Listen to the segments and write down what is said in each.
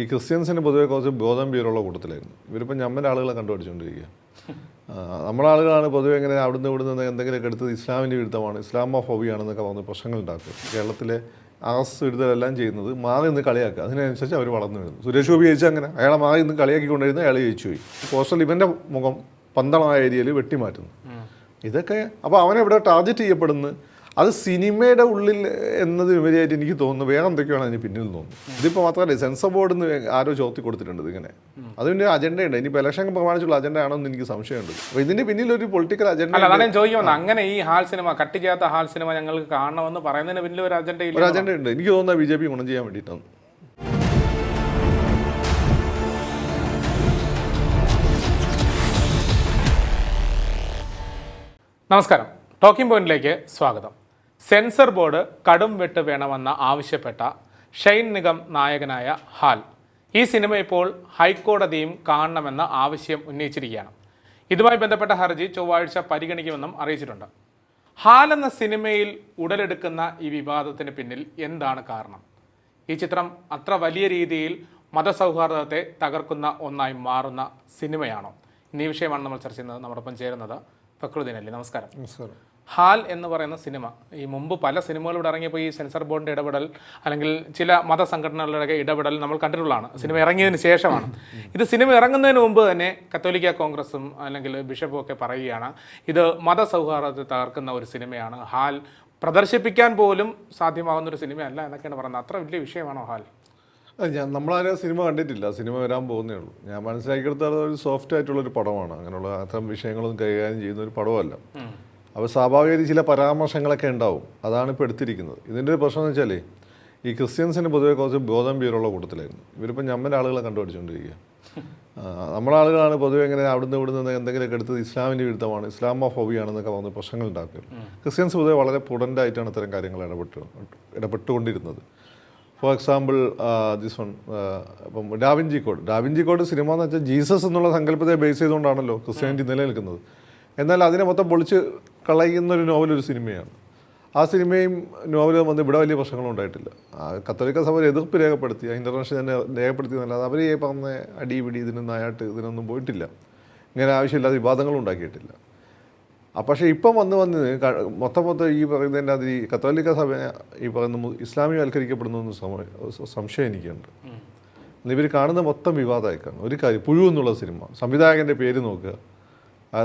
ഈ ക്രിസ്ത്യൻസിന് പൊതുവെ കുറച്ച് ബോധം പേരുള്ള കൂട്ടത്തിലായിരുന്നു. ഇവരിപ്പോൾ ഞമ്മന്റെ ആളുകളെ കണ്ടുപിടിച്ചുകൊണ്ടിരിക്കുക നമ്മുടെ ആളുകളാണ് പൊതുവെ ഇങ്ങനെ അവിടുന്ന് ഇവിടുന്ന് എന്തെങ്കിലുമൊക്കെ എടുത്തത് ഇസ്ലാമിന്റെ വിരുദ്ധമാണ്. ഇസ്ലാമോ ഫോബിയാണെന്നൊക്കെ പറഞ്ഞ് പ്രശ്നങ്ങൾ ഉണ്ടാക്കുക കേരളത്തിലെ ആസ് വിരുദ്ധരെല്ലാം ചെയ്യുന്നത് മാറി നിന്ന് കളിയാക്കുക. അതിനനുസരിച്ച് അവർ വളർന്നു വരുന്നു. സുരേഷ് ഗോപി ജയിച്ചാൽ അങ്ങനെ അയാളെ മാറി നിന്ന് കളിയാക്കിക്കൊണ്ടിരുന്ന അയാൾ ജയിച്ചു പോയി. പോസ്റ്റൽ ഇവന്റെ മുഖം പന്തളമായ ഏരിയയിൽ വെട്ടിമാറ്റുന്നു. ഇതൊക്കെ അപ്പോൾ അവനെവിടെ ടാർഗറ്റ് ചെയ്യപ്പെടുന്നു? അത് സിനിമയുടെ ഉള്ളിൽ എന്നതിനുപരിയായിട്ട് എനിക്ക് തോന്നുന്നു. വേറെ എന്തൊക്കെയാണ് അതിന് പിന്നിൽ തോന്നുന്നു. ഇതിപ്പോൾ മാത്രമല്ല സെൻസർ ബോർഡിൽ നിന്ന് ആരോ ചോർത്തി കൊടുത്തിട്ടുണ്ട് ഇതിങ്ങനെ. അതിന്റെ അജണ്ടയുണ്ട്. ഇനിയിപ്പോൾ ഇലക്ഷൻ പ്രമാണിച്ചുള്ള അജണ്ട ആണോ എന്ന് എനിക്ക് സംശയമുണ്ട്. അപ്പോൾ ഇതിന്റെ പിന്നിൽ ഒരു പൊളിറ്റിക്കൽ അജണ്ട അല്ല അതാണ് ചോദിക്കുന്നത് അങ്ങനെ ഈ ഹാൾ സിനിമ കട്ട് ചെയ്യാത്ത ഹാൾ സിനിമ ഞങ്ങൾക്ക് കാണണമെന്ന് പറയുന്നതിന് പിന്നിൽ ഒരു അജണ്ട ഒരു അജണ്ട ഉണ്ട് എനിക്ക് തോന്നുന്നത് ബി ജെ പി ഗുണം ചെയ്യാൻ വേണ്ടിയിട്ടാണ് നമസ്കാരം. ടോക്കിംഗ് പോയിന്റിലേക്ക് സ്വാഗതം. സെൻസർ ബോർഡ് കടും വെട്ട് വേണമെന്ന് ആവശ്യപ്പെട്ട ഷൈൻ നിഗം നായകനായ ഹാൽ. ഈ സിനിമ ഇപ്പോൾ ഹൈക്കോടതിയും കാണണമെന്ന ആവശ്യം ഉന്നയിച്ചിരിക്കുകയാണ്. ഇതുമായി ബന്ധപ്പെട്ട ഹർജി ചൊവ്വാഴ്ച പരിഗണിക്കുമെന്നും അറിയിച്ചിട്ടുണ്ട്. ഹാൽ എന്ന സിനിമയിൽ ഉടലെടുക്കുന്ന ഈ വിവാദത്തിന് പിന്നിൽ എന്താണ് കാരണം? ഈ ചിത്രം അത്ര വലിയ രീതിയിൽ മതസൗഹാർദ്ദത്തെ തകർക്കുന്ന ഒന്നായി മാറുന്ന സിനിമയാണോ? ഈ വിഷയമാണ് നമ്മൾ ചർച്ച ചെയ്യുന്നത്. നമ്മോടൊപ്പം ചേരുന്നത് ഫക്രുദ്ദീൻ അലി നമസ്കാരം. നമസ്കാരം. ഹാൽ എന്ന് പറയുന്ന സിനിമ. ഈ മുമ്പ് പല സിനിമകളിവിടെ ഇറങ്ങിയപ്പോൾ ഈ സെൻസർ ബോർഡിന്റെ ഇടപെടൽ അല്ലെങ്കിൽ ചില മതസംഘടനകളുടെ ഇടപെടൽ നമ്മൾ കണ്ടിട്ടുള്ളതാണ്. സിനിമ ഇറങ്ങിയതിന് ശേഷമാണ്. ഇത് സിനിമ ഇറങ്ങുന്നതിന് മുമ്പ് തന്നെ കത്തോലിക്ക കോൺഗ്രസും അല്ലെങ്കിൽ ബിഷപ്പും ഒക്കെ പറയുകയാണ് ഇത് മതസൗഹാർദ്ദത്തെ തകർക്കുന്ന ഒരു സിനിമയാണ്. ഹാൽ പ്രദർശിപ്പിക്കാൻ പോലും സാധ്യമാകുന്ന ഒരു സിനിമയല്ല എന്നൊക്കെയാണ് പറയുന്നത്. അത്ര വലിയ വിഷയമാണോ ഹാൽ? ഞാൻ നമ്മളാരും സിനിമ കണ്ടിട്ടില്ല. സിനിമ വരാൻ പോകുന്നേ ഉള്ളൂ. ഞാൻ മനസ്സിലാക്കിയെടുത്താൽ ഒരു സോഫ്റ്റ് ആയിട്ടുള്ള ഒരു പടമാണ്. അങ്ങനെയുള്ള അത്തരം വിഷയങ്ങളൊന്നും കൈകാര്യം ചെയ്യുന്ന ഒരു പടമല്ല. അപ്പോൾ സ്വാഭാവികമായി ചില പരാമർശങ്ങളൊക്കെ ഉണ്ടാവും. അതാണ് ഇപ്പോൾ എടുത്തിരിക്കുന്നത്. ഇതിന്റെ ഒരു പ്രശ്നം എന്ന് വെച്ചാൽ ഈ ക്രിസ്ത്യൻസിന് പൊതുവെ കുറച്ച് ബോധം പേരുള്ള കൂട്ടത്തിലായിരുന്നു. ഇവരിപ്പോൾ ഞമ്മന്റെ ആളുകളെ കണ്ടുപിടിച്ചുകൊണ്ടിരിക്കുക നമ്മളെ ആളുകളാണ് പൊതുവെ ഇങ്ങനെ അവിടുന്ന് ഇവിടുന്ന് എന്തെങ്കിലുമൊക്കെ എടുത്തത് ഇസ്ലാമിന്റെ വിരുദ്ധമാണ് ഇസ്ലാമോ ഫോബിയാണെന്നൊക്കെ പറഞ്ഞ് പ്രശ്നങ്ങൾ ഉണ്ടാക്കുക. ക്രിസ്ത്യൻസ് പൊതുവെ വളരെ പുടന്റായിട്ടാണ് ഇത്തരം കാര്യങ്ങൾ ഇടപെട്ട് ഇടപെട്ടുകൊണ്ടിരുന്നത്. ഫോർ എക്സാമ്പിൾ ദിസ് വൺ ഇപ്പം Da Vinci code. Da Vinci code cinema എന്ന് വെച്ചാൽ ജീസസ് എന്നുള്ള സങ്കല്പത്തെ ബേസ് ചെയ്തുകൊണ്ടാണല്ലോ ക്രിസ്ത്യാനിറ്റി നിലനിൽക്കുന്നത്. എന്നാൽ അതിനെ മൊത്തം പൊളിച്ച് കളയുന്ന ഒരു സിനിമയാണ്. ആ സിനിമയും നോവലും വന്ന് ഇവിടെ വലിയ പ്രശ്നങ്ങളും ഉണ്ടായിട്ടില്ല. കത്തോലിക്ക സഭ എതിർപ്പ് രേഖപ്പെടുത്തി ഇന്റർനാഷണൽ തന്നെ രേഖപ്പെടുത്തി എന്നല്ലാതെ അവർ ഈ പറഞ്ഞ അടിപിടി ഇതിനൊന്നും ആയിട്ട് ഇതിനൊന്നും പോയിട്ടില്ല. ഇങ്ങനെ ആവശ്യമില്ലാതെ വിവാദങ്ങളും ഉണ്ടാക്കിയിട്ടില്ല. പക്ഷേ ഇപ്പം വന്ന് വന്ന് മൊത്തം മൊത്തം ഈ പറയുന്നതിന്റെ അതിൽ ഈ കത്തോലിക്ക സഭ ഈ പറയുന്ന ഇസ്ലാമികവൽക്കരിക്കപ്പെടുന്നു സംശയം എനിക്കുണ്ട്. ഇവർ കാണുന്ന മൊത്തം വിവാദമായിക്കാണ്. ഒരു കാര്യം പുഴു എന്നുള്ള സിനിമ. സംവിധായകന്റെ പേര് നോക്കുക.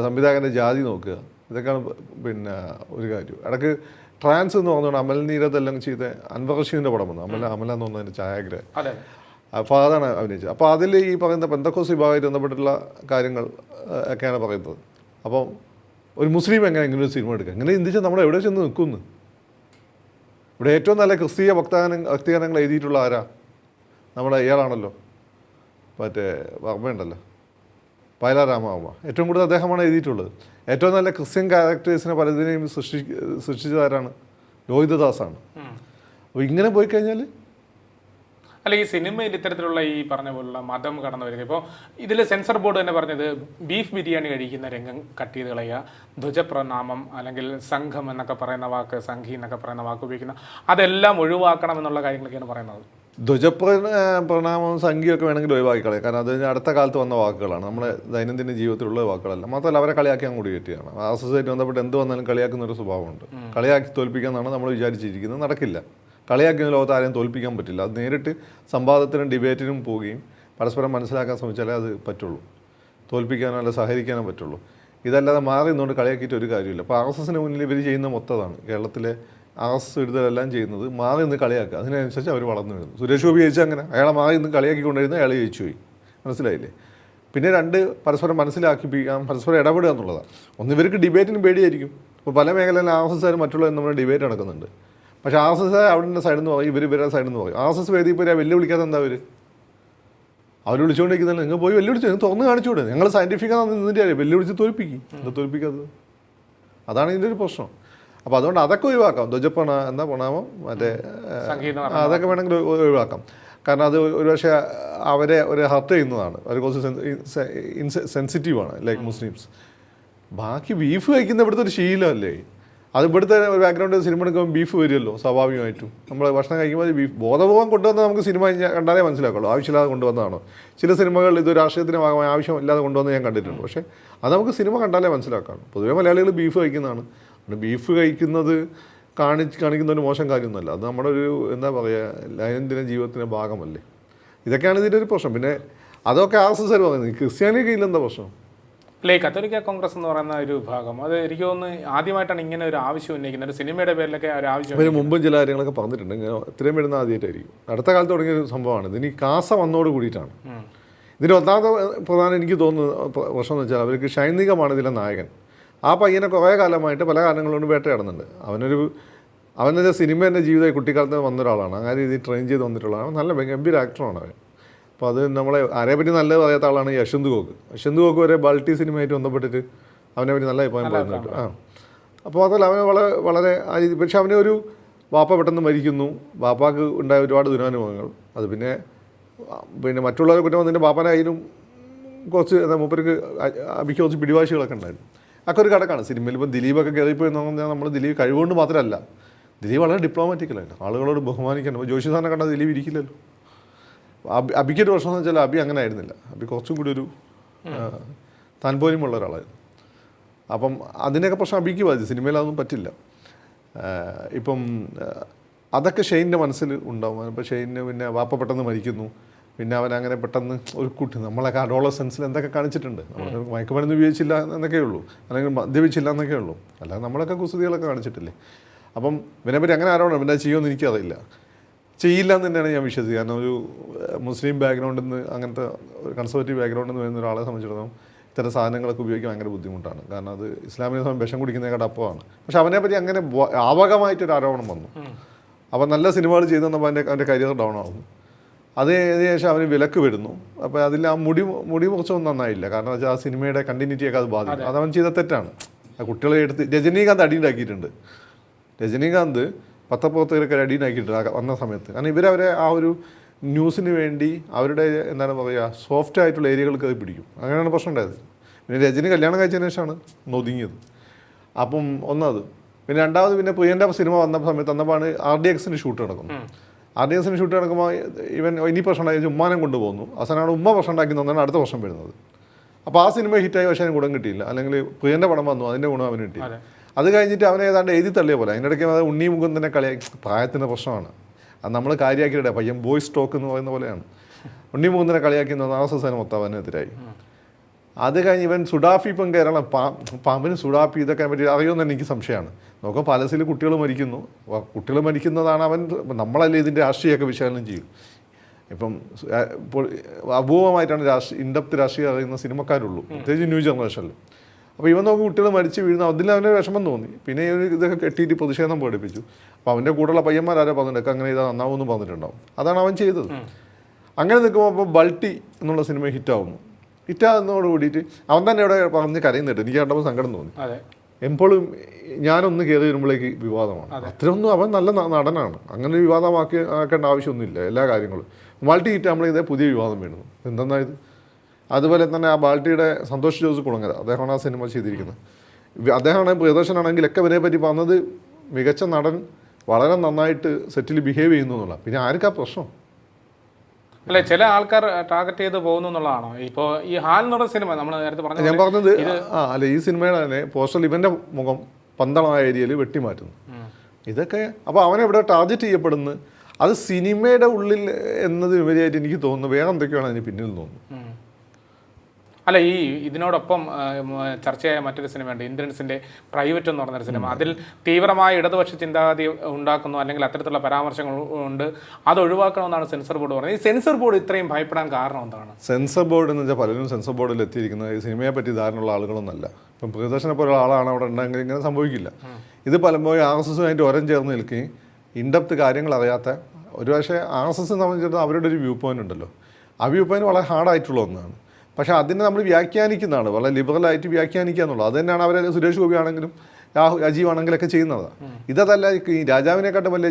സംവിധായകന്റെ ജാതി നോക്കുക. ഇതൊക്കെയാണ് പിന്നെ ഒരു കാര്യം. ഇടയ്ക്ക് ട്രാൻസ് എന്ന് പറഞ്ഞുകൊണ്ട് അമൽ നീരതെല്ലാം ചെയ്ത അൻവർ റഷീദിന്റെ പടം വന്നു. അമല അമല എന്ന് പറഞ്ഞതിന്റെ ഛായാഗ്രഹം ഫാദാണ് അപ്പോൾ അതാണ് അഭിനയിച്ചത്. അപ്പോൾ അതിൽ ഈ പറയുന്ന പെന്തക്കോസ് വിഭാഗമായിട്ട് ബന്ധപ്പെട്ടുള്ള കാര്യങ്ങൾ ഒക്കെയാണ് പറയുന്നത്. അപ്പം ഒരു മുസ്ലിം എങ്ങനെ ഇങ്ങനെ ഒരു സിനിമ എടുക്കുക ഇങ്ങനെ ചിന്തിച്ചാൽ നമ്മൾ എവിടെ ചെന്ന് നിൽക്കുന്നു? ഇവിടെ ഏറ്റവും നല്ല ക്രിസ്തീയ ഭക്തഗാന ഭക്തിഗാനങ്ങൾ എഴുതിയിട്ടുള്ള ആരാ? നമ്മുടെ ഇയാളാണല്ലോ. മറ്റേ വർമ്മയുണ്ടല്ലോ. പൈല രാമാവ ഏറ്റവും കൂടുതൽ അദ്ദേഹമാണ് എഴുതിയിട്ടുള്ളത്. ഏറ്റവും നല്ല ക്രിസ്ത്യൻ ക്യാരക്ടേഴ്സിനെ പലതിനെയും സൃഷ്ടി സൃഷ്ടിച്ചതാരാണ്? ലോഹിതദാസാണ്. അപ്പോൾ ഇങ്ങനെ പോയി കഴിഞ്ഞാൽ അല്ല ഈ സിനിമയിൽ ഇത്തരത്തിലുള്ള ഈ പറഞ്ഞ പോലുള്ള മതം കടന്നു വരിക ഇപ്പോൾ ഇതിൽ സെൻസർ ബോർഡ് തന്നെ പറഞ്ഞത് ബീഫ് ബിരിയാണി കഴിക്കുന്ന രംഗം കട്ട് ചെയ്ത് കളയുക ധ്വജപ്രനാമം അല്ലെങ്കിൽ സംഘം എന്നൊക്കെ പറയുന്ന വാക്ക് സംഘി എന്നൊക്കെ പറയുന്ന വാക്ക് ഉപയോഗിക്കുന്ന അതെല്ലാം ഒഴിവാക്കണം എന്നുള്ള കാര്യങ്ങളൊക്കെയാണ് പറയുന്നത്. ധ്വജപ്രണ പ്രണാമം സംഖ്യയൊക്കെ വേണമെങ്കിൽ ഒഴിവാക്കി കളയാം. കാരണം അത് അടുത്ത കാലത്ത് വന്ന വാക്കുകളാണ്. നമ്മുടെ ദൈനംദിന ജീവിതത്തിലുള്ള വാക്കുകളല്ല. മാത്രമല്ല അവരെ കളിയാക്കാൻ കൂടി പറ്റിയാണ് ആ സൊസൈറ്റി ബന്ധപ്പെട്ട് എന്ത് വന്നാലും കളിയാക്കുന്ന ഒരു സ്വഭാവമുണ്ട്. കളിയാക്കി തോൽപ്പിക്കാന്നാണ് നമ്മൾ വിചാരിച്ചിരിക്കുന്നത്. നടക്കില്ല. കളിയാക്കുന്ന ലോകത്ത് ആരെയും തോൽപ്പിക്കാൻ പറ്റില്ല. അത് നേരിട്ട് സംവാദത്തിനും ഡിബേറ്റിനും പോവുകയും പരസ്പരം മനസ്സിലാക്കാൻ ശ്രമിച്ചാലേ അത് പറ്റുള്ളൂ. തോൽപ്പിക്കാനോ അല്ല സഹകരിക്കാനോ പറ്റുള്ളൂ. ഇതല്ലാതെ മാറി നിന്നുകൊണ്ട് കളിയാക്കിയിട്ട് ഒരു കാര്യമില്ല അപ്പോൾ ആർ എസ് എസിന് മുന്നിൽ ഇവർ ചെയ്യുന്ന മൊത്തതാണ് കേരളത്തിലെ എസ് വിടുതലെല്ലാം ചെയ്യുന്നത് മാറി നിന്ന് കളിയാക്കുക. അതിനനുസരിച്ച് അവർ വളർന്നു വരുന്നു. സുരേഷ് ഗോപി ജയിച്ചാൽ അങ്ങനെ. അയാളെ മാറി നിന്ന് കളിയാക്കിക്കൊണ്ടിരുന്ന അയാൾ ജയിച്ചു പോയി. മനസ്സിലായില്ലേ? പിന്നെ രണ്ട് പരസ്പരം മനസ്സിലാക്കിപ്പിക്കാം പരസ്പരം ഇടപെടുക എന്നുള്ളതാണ്. ഒന്ന് ഇവർക്ക് ഡിബേറ്റിന് പേടിയായിരിക്കും. ഇപ്പോൾ പല മേഖലയിലും ആർ എസ് എസ്സുകാരും മറ്റുള്ള നമ്മുടെ ഡിബേറ്റ് നടക്കുന്നുണ്ട്. പക്ഷേ ആർ എസ് എസ് അവിടെ സൈഡിൽ നിന്ന് പറയും. ഇവർ ഇവരുടെ സൈഡിൽ നിന്ന് പറയും. ആർ എസ് എസ് വേദി ഇപ്പോൾ വെല്ലുവിളിക്കാതെ എന്താ അവർ അവർ വിളിച്ചുകൊണ്ടിരിക്കുന്നില്ല നിങ്ങൾ പോയി വെല്ലുവിളിച്ചു നിങ്ങൾ തുറന്ന് കാണിച്ചുകൂടെ. ഞങ്ങൾ സയന്റിഫിക്കാന്ന് നിന്നിട്ട് അറിയാം വെല്ലുവിളിച്ച് തോൽപ്പിക്കും. എന്താ തോൽപ്പിക്കാത്തത്? അതാണ് ഇതിന്റെ ഒരു പ്രശ്നം. അപ്പോൾ അതുകൊണ്ട് അതൊക്കെ ഒഴിവാക്കാം. ധ്വജപ്പണ എന്താ പ്രണാമം? മറ്റേ അതൊക്കെ വേണമെങ്കിൽ ഒഴിവാക്കാം. കാരണം അത് ഒരുപക്ഷെ അവരെ ഒരു ഹർട്ട് ചെയ്യുന്നതാണ്. അവർ കുറച്ച് സെൻസിറ്റീവാണ് ലൈക്ക് മുസ്ലിംസ് ബാക്കി ബീഫ് കഴിക്കുന്ന ഇവിടുത്തെ ഒരു ശീലമല്ലേ? അത് ഇവിടുത്തെ ഒരു ബാക്ക്ഗ്രൗണ്ട് സിനിമ എടുക്കുമ്പോൾ ബീഫ് വരുമല്ലോ സ്വാഭാവികമായിട്ടും. നമ്മൾ ഭക്ഷണം കഴിക്കുമ്പോൾ ബീഫ് ബോധപൂർവം കൊണ്ടുവന്ന നമുക്ക് സിനിമ കണ്ടാലേ മനസ്സിലാക്കുള്ളൂ. ആവശ്യമില്ലാതെ കൊണ്ടുവന്നതാണോ? ചില സിനിമകളിൽ ഇത് രാഷ്ട്രീയത്തിന് ഭാഗമായി ആവശ്യമില്ലാതെ കൊണ്ടുവന്ന് ഞാൻ കണ്ടിട്ടുണ്ട്. പക്ഷേ അത് നമുക്ക് സിനിമ കണ്ടാലേ മനസ്സിലാക്കാം പൊതുവേ മലയാളികൾ ബീഫ് കഴിക്കുന്നതാണ്. പിന്നെ ബീഫ് കഴിക്കുന്നത് കാണി കാണിക്കുന്ന ഒരു മോശം കാര്യമൊന്നുമല്ല. അത് നമ്മുടെ ഒരു എന്താ പറയുക ദൈനംദിന ജീവിതത്തിന്റെ ഭാഗമല്ലേ. ഇതൊക്കെയാണ് ഇതിന്റെ ഒരു പ്രശ്നം. പിന്നെ അതൊക്കെ ആർ എസ് എസ് പറയുന്നത്. ക്രിസ്ത്യാനിക്ക് ഇല്ലെന്താ പ്രശ്നം? അല്ലേ കത്തോലിക്ക കോൺഗ്രസ് എന്ന് പറയുന്ന ഒരു വിഭാഗം. അത് എനിക്ക് തോന്നുന്നു ആദ്യമായിട്ടാണ് ഇങ്ങനെ ഒരു ആവശ്യം ഉന്നയിക്കുന്നത്. ഒരു സിനിമയുടെ പേരിലൊക്കെ ഒരു ആവശ്യം അതിന് മുമ്പും ചില കാര്യങ്ങളൊക്കെ പറഞ്ഞിട്ടുണ്ട്. ഇങ്ങനെ ഇത്രയും വരുന്ന ആദ്യമായിട്ടായിരിക്കും. അടുത്ത കാലത്ത് തുടങ്ങിയ ഒരു സംഭവമാണ്. ഇതിന് ഈ കാസ വന്നോട് കൂടിയിട്ടാണ്. ഇതിന്റെ ഒന്നാമത്തെ പ്രധാനം എനിക്ക് തോന്നുന്നത് പ്ര- പ്രശ്നം എന്ന് വെച്ചാൽ അവർക്ക് ഷൈനികമാണ് ഇതിലെ നായകൻ. ആ പയ്യനെ കുറേ കാലമായിട്ട് പല കാരണങ്ങളുകൊണ്ട് വേട്ടയാടുന്നുണ്ട് അവനൊരു അവന്റെ സിനിമ എന്റെ ജീവിതമായി കുട്ടിക്കാലത്ത് വന്ന ഒരാളാണ്. അങ്ങനെ രീതിയിൽ ട്രെയിൻ ചെയ്ത് വന്നിട്ടുള്ളതാണ് നല്ല ഗംഭീര ആക്ടറാണ് അവൻ. അപ്പോൾ അത് നമ്മളെ ആരെപ്പറ്റി നല്ലത് പറയാത്ത ആളാണ് യശ്വന്ത് ഗോക്ക് യശന്ത് ഗോക്ക് വരെ ബൾട്ടി സിനിമയായിട്ട് ബന്ധപ്പെട്ടിട്ട് അവനെ പറ്റി നല്ല അഭിപ്രായം പറയുന്നുണ്ട്. ആ. അപ്പോൾ അതല്ല അവന് വളരെ വളരെ ആ രീതി. പക്ഷെ അവനെ ഒരു വാപ്പ പെട്ടെന്ന് മരിക്കുന്നു. വാപ്പാക്ക് ഉണ്ടായ ഒരുപാട് ദുരനുഭവങ്ങൾ. അത് പിന്നെ പിന്നെ മറ്റുള്ളവരെ കുറ്റം വന്നതിന്റെ ബാപ്പനായാലും കുറച്ച് എന്താ മൂപ്പർക്ക് അഭിക്ക് കുറച്ച് പിടിവാശികളൊക്കെ ഉണ്ടായിരുന്നു. അതൊക്കെ ഒരു കടക്കാണ് സിനിമയിൽ ഇപ്പോൾ ദിലീപൊക്കെ കയറിപ്പോയി എന്ന് പറഞ്ഞാൽ നമ്മൾ ദിലീപ് കഴിവുകൊണ്ട് മാത്രമല്ല. ദിലീപ് വളരെ ഡിപ്ലോമാറ്റിക്കലായിട്ട് ആളുകളോട് ബഹുമാനിക്കണം. ഇപ്പോൾ ജോഷി സാറിനെ കണ്ടാൽ ദിലീപ് ഇരിക്കില്ലല്ലോ. അബി അബിക്കൊരു പ്രശ്നം എന്ന് വെച്ചാൽ അബി അങ്ങനെ ആയിരുന്നില്ല. അബി കുറച്ചും കൂടി ഒരു ആ, താൻപോരിമുള്ള ഒരാളായിരുന്നു. അപ്പം അതിനൊക്കെ പ്രശ്നം അബിക്ക് ബാധിച്ചു. സിനിമയിൽ അതൊന്നും പറ്റില്ല. ഇപ്പം അതൊക്കെ ഷെയിന്റെ മനസ്സിൽ ഉണ്ടാവും. ഇപ്പോൾ ഷെയ്ന് പിന്നെ വാപ്പ പെട്ടെന്ന് മരിക്കുന്നു. പിന്നെ അവൻ അങ്ങനെ പെട്ടെന്ന് ഒരു കുട്ടി നമ്മളൊക്കെ അഡോളസെൻസിൽ എന്തൊക്കെ കാണിച്ചിട്ടുണ്ട്? നമ്മൾ മയക്കുമരുന്ന് ഉപയോഗിച്ചില്ല എന്നൊക്കെ ഉള്ളൂ. അല്ലെങ്കിൽ മദ്യപിച്ചില്ല എന്നൊക്കെ ഉള്ളൂ. അല്ലാതെ നമ്മളൊക്കെ കുസൃതികളൊക്കെ കാണിച്ചിട്ടില്ലേ? അപ്പം ഇവനെപ്പറ്റി അങ്ങനെ ആരോടാണ്? പിന്നെ ചെയ്യുമെന്ന് എനിക്കറിയില്ല ചെയ്യില്ല എന്ന് തന്നെയാണ് ഞാൻ വിശ്വസിക്കുക കാരണം ഒരു മുസ്ലിം ബാക്ക്ഗ്രൗണ്ടിൽ നിന്ന് അങ്ങനത്തെ ഒരു കൺസർവേറ്റീവ് ബാക്ക്ഗ്രൗണ്ടിൽ നിന്ന് വരുന്ന ഒരാളെ സംബന്ധിച്ചിടത്തോളം ഇത്തരം സാധനങ്ങളൊക്കെ ഉപയോഗിക്കാൻ ഭയങ്കര ബുദ്ധിമുട്ടാണ്. കാരണം അത് ഇസ്ലാമിക സമയം വിഷം കുടിക്കുന്നതിനേക്കാൾ അപ്പമാണ്. പക്ഷെ അവനെ പറ്റി അങ്ങനെ ആവകമായിട്ടൊരു ആരോപണം വന്നു. അപ്പം നല്ല സിനിമകൾ ചെയ്തു തന്നപ്പോൾ അവന്റെ അവന്റെ കരിയർ ഡൗൺ ആവുന്നു അത് ഏകദേശം ശേഷം അവന് വിലക്ക് വരുന്നു അപ്പോൾ അതിൽ ആ മുടി മുടി മുറിച്ചൊന്നും നന്നായില്ല. കാരണം വെച്ചാൽ ആ സിനിമയുടെ കണ്ടിന്യൂറ്റിയൊക്കെ അത് ബാധിക്കും. അത്. അവൻ ചെയ്ത തെറ്റാണ്. ആ കുട്ടികളെ എടുത്ത് രജനീകാന്ത് അടിയുണ്ടാക്കിയിട്ടുണ്ട്. രജനീകാന്ത് പത്രപ്രവർത്തകരൊക്കെ അടിയുണ്ടാക്കിയിട്ടുണ്ട് വന്ന സമയത്ത്. കാരണം ഇവരവരെ ആ ഒരു ന്യൂസിന് വേണ്ടി അവരുടെ എന്താണ് പറയുക സോഫ്റ്റ് ആയിട്ടുള്ള ഏരിയകൾക്ക് അത് പിടിക്കും. അങ്ങനെയാണ് പ്രശ്നം ഉണ്ടായത്. പിന്നെ രജനി കല്യാണം കഴിച്ചതിന് ശേഷമാണ് ഒതുങ്ങിയത് അപ്പം ഒന്നത്. പിന്നെ രണ്ടാമത് പിന്നെ പ്രിയന്റെ സിനിമ വന്ന സമയത്ത് അന്നപ്പോഴാണ് ആർ ഡി എക്സിന്റെ ഷൂട്ട് നടക്കുന്നു ആർ ഡി ഷൂട്ട് നടക്കുമ്പോൾ ഇവൻ ഇനി പ്രശ്നം ഉണ്ടായി ഉമ്മാനം കൊണ്ടുപോകുന്നു. അവസാനമാണ് ഉമ്മ പ്രശ്നം ഉണ്ടാക്കി തന്നാണ് അടുത്ത വർഷം വരുന്നത്. അപ്പോൾ ആ സിനിമ ഹിറ്റായി പക്ഷേ അതിന് ഗുണം കിട്ടിയില്ല. അല്ലെങ്കിൽ പ്രിയന്റെ പടം വന്നു അതിന്റെ ഗുണം അവന് കിട്ടി അതെ. കഴിഞ്ഞിട്ട് അവനെ ഏതാണ്ട് എഴുതി തള്ളിയ പോലെ. അതിനിടയ്ക്ക് അത് ഉണ്ണി തന്നെ കളിയാക്കി പ്രായത്തിന്റെ പ്രശ്നമാണ്. അത് നമ്മൾ കാര്യമാക്കിയിടേ പയ്യൻ ബോയ്സ് ടോക്ക് എന്ന് പറയുന്ന പോലെയാണ്. ഉണ്ണി മുകുന്ദനെ കളിയാക്കി ആസസാനം മൊത്തം അവനെതിരായി അത് കഴിഞ്ഞ് ഇവൻ സുഡാഫി ഇപ്പം കേരളം പാ പാമ്പിന് സുഡാഫി ഇതൊക്കെ പറ്റി അറിയുമെന്ന് എനിക്ക് സംശയമാണ്. നോക്കാം പലസിൽ കുട്ടികൾ മരിക്കുന്നു. കുട്ടികൾ മരിക്കുന്നതാണ് അവൻ നമ്മളല്ലേ ഇതിന്റെ രാഷ്ട്രീയമൊക്കെ വിശകലനം ചെയ്യും. ഇപ്പം അപൂർവമായിട്ടാണ് രാഷ്ട്രീയ ഇൻഡപ്ത് രാഷ്ട്രീയം അറിയുന്ന സിനിമക്കാരുള്ളൂ. പ്രത്യേകിച്ച് ന്യൂ ജനറേഷനിൽ. അപ്പോൾ ഇവൻ നോക്കി കുട്ടികൾ മരിച്ച് വീഴുന്ന. അതിൽ അവന് വിഷമം തോന്നി. പിന്നെ ഇതൊക്കെ കെട്ടിയിട്ട് പ്രതിഷേധം പ്രകടിപ്പിച്ചു അപ്പോൾ അവന്റെ കൂടെയുള്ള പയ്യന്മാരാരോ പറഞ്ഞിട്ടൊക്കെ അങ്ങനെ ഇതാ നന്നാവുമെന്ന് പറഞ്ഞിട്ടുണ്ടാവും. അതാണ് അവൻ ചെയ്തത്. അങ്ങനെ നിൽക്കുമ്പോൾ അപ്പോൾ ബൾട്ടി എന്നുള്ള സിനിമ ഹിറ്റാവുന്നു. ഹിറ്റാകുന്നതോട് കൂടിയിട്ട് അവൻ തന്നെ ഇവിടെ പറഞ്ഞ് കരയുന്നുണ്ട്. എനിക്ക് കണ്ടപ്പോൾ സങ്കടം തോന്നി. എപ്പോഴും ഞാനൊന്ന് കയറി വരുമ്പോഴേക്ക് വിവാദമാണ്. അത്രയൊന്നും അവൻ നല്ല നടനാണ്. അങ്ങനെ വിവാദമാക്കി ആക്കേണ്ട ആവശ്യമൊന്നുമില്ല എല്ലാ കാര്യങ്ങളും. ബാൾട്ടി ഹിറ്റ് ഇതേ പുതിയ വിവാദം വീണു. എന്തെന്നാ ഇത്? അതുപോലെ തന്നെ ആ ബാൾട്ടിയുടെ സന്തോഷ് ജോസ് കുളങ്ങര അദ്ദേഹമാണ് ആ സിനിമ ചെയ്തിരിക്കുന്നത്. അദ്ദേഹമാണ് അദ്ദേഹമാണ് പ്രിയദർശനാണെങ്കിലൊക്കെ ഇവരെ പറ്റി പറഞ്ഞത് മികച്ച നടൻ വളരെ നന്നായിട്ട് സെറ്റിൽ ബിഹേവ് ചെയ്യുന്നു എന്നുള്ള. പിന്നെ ആർക്കാ പ്രശ്നം? അല്ലെ ചില ആൾക്കാർ ടാർഗറ്റ് ചെയ്ത് പോകുന്നു എന്നുള്ളതാണോ? ഇപ്പോൾ ഈ ഹാൽ എന്ന് പറഞ്ഞ സിനിമ നമ്മൾ നേരത്തെ പറഞ്ഞു ഞാൻ പറഞ്ഞത് ആ അല്ല ഈ സിനിമയുടെ തന്നെ പോസ്റ്ററിൽ ഇവന്റെ മുഖം പന്തളമായ ഏരിയയിൽ വെട്ടിമാറ്റുന്നു. ഇതൊക്കെ അപ്പോൾ അവനെ ഇവിടെ ടാർഗറ്റ് ചെയ്യപ്പെടുന്നു? അത് സിനിമയുടെ ഉള്ളിൽ എന്നതിനുപരിയായിട്ട് എനിക്ക് തോന്നുന്നു വേറെ എന്തൊക്കെയാണ് അതിന് പിന്നിൽ തോന്നുന്നു. അല്ല ഈ ഇതിനോടൊപ്പം ചർച്ചയായ മറ്റൊരു സിനിമയുണ്ട് ഇന്ദ്രൻസിന്റെ പ്രൈവറ്റ് എന്ന് പറഞ്ഞൊരു സിനിമ. അതിൽ തീവ്രമായ ഇടതുപക്ഷ ചിന്താഗതി ഉണ്ടാക്കുന്നു അല്ലെങ്കിൽ അത്തരത്തിലുള്ള പരാമർശങ്ങൾ ഉണ്ട്. അത് ഒഴിവാക്കണമെന്നാണ് സെൻസർ ബോർഡ് പറഞ്ഞത്. ഈ സെൻസർ ബോർഡ് ഇത്രയും ഭയപ്പെടാൻ കാരണം എന്താണ്? സെൻസർ ബോർഡ് എന്ന് വെച്ചാൽ പലരും സെൻസർ ബോർഡിൽ എത്തിയിരിക്കുന്നത് ഈ സിനിമയെ പറ്റി ധാരണയുള്ള ആളുകളൊന്നല്ല. ഇപ്പം പ്രിയദർശനെ പോലെ ആളാണ് അവിടെ ഉണ്ടെങ്കിൽ ഇങ്ങനെ സംഭവിക്കില്ല. ഇത് പലപ്പോഴും ആർ എസ് എസുമായിട്ട് ഒരം ചേർന്ന് നിൽക്കുകയും ഇൻഡെപ്ത് കാര്യങ്ങൾ അറിയാത്ത ഒരു പക്ഷേ ആർ എസ് എസ് സംബന്ധിച്ചിടത്തോളം അവരുടെ ഒരു വ്യൂ പോയിന്റ് ഉണ്ടല്ലോ. ആ വ്യൂ പോയിന്റ് വളരെ ഹാർഡായിട്ടുള്ള ഒന്നാണ്. പക്ഷേ അതിനെ നമ്മൾ വ്യാഖ്യാനിക്കുന്നതാണ്. വളരെ ലിബറലായിട്ട് വ്യാഖ്യാനിക്കുക എന്നുള്ളത്. അത് തന്നെയാണ് അവരെ സുരേഷ് ഗോപി ആണെങ്കിലും രാഹു രാജീവ് ആണെങ്കിലൊക്കെ ചെയ്യുന്നത്. ഇതല്ല ഈ രാജാവിനെക്കാട്ടും വലിയ